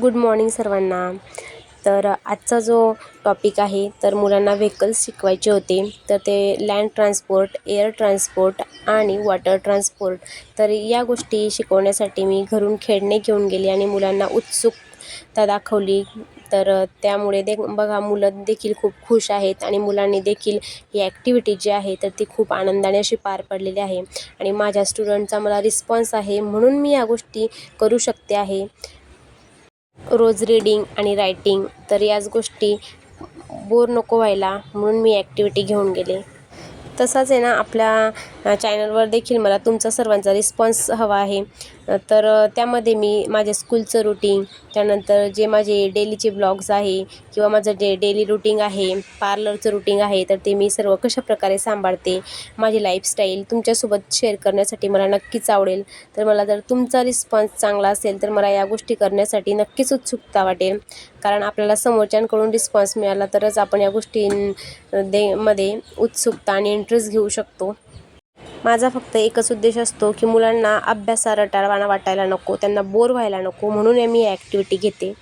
Good morning सर्वांना. तर आजचा जो टॉपिक आहे तर मुलांना व्हेकल्स शिकवायचे होते तर ते लँड ट्रान्सपोर्ट एअर ट्रान्सपोर्ट आणि वॉटर ट्रान्सपोर्ट तर या गोष्टी शिकवण्यासाठी मी घरून खेळणे घेऊन गेली आणि मुलांना उत्सुकता दाखवली. तर त्यामुळे दे बघा मुलं देखील खूप खुश आहेत आणि मुलांनी देखील ही ॲक्टिव्हिटी जी आहे तर ती खूप आनंदाने अशी पार पडलेली आहे. आणि माझ्या स्टुडंटचा मला रिस्पॉन्स आहे म्हणून मी या गोष्टी करू शकते आहे. रोज रीडिंग आणि रायटिंग तर याच गोष्टी बोर नको व्हायला म्हणून मी ॲक्टिव्हिटी घेऊन गेले. तसाच आहे ना आपल्या चॅनलवर देखील मला तुमचा सर्वांचा रिस्पॉन्स हवा आहे. तर त्यामध्ये मी माझ्या स्कूलचं रुटीन त्यानंतर जे माझे डेलीचे ब्लॉग्स आहे किंवा माझं डे डेली रुटीन आहे पार्लरचं रुटीन आहे तर ते मी सर्व कशाप्रकारे सांभाळते माझी लाईफस्टाईल तुमच्यासोबत शेअर करण्यासाठी मला नक्कीच आवडेल. तर मला जर तुमचा रिस्पॉन्स चांगला असेल तर मला या गोष्टी करण्यासाठी नक्कीच उत्सुकता वाटेल. कारण आपल्याला समोरच्यांकडून रिस्पॉन्स मिळाला तरच आपण या गोष्टीं दे मध्ये उत्सुकता आणि इंटरेस्ट घेऊ शकतो. माझा फक्त एकच उद्देश असतो की मुलांना अभ्यासा रटारवाणा वाटायला नको त्यांना बोर व्हायला नको म्हणून मी ॲक्टिव्हिटी घेते.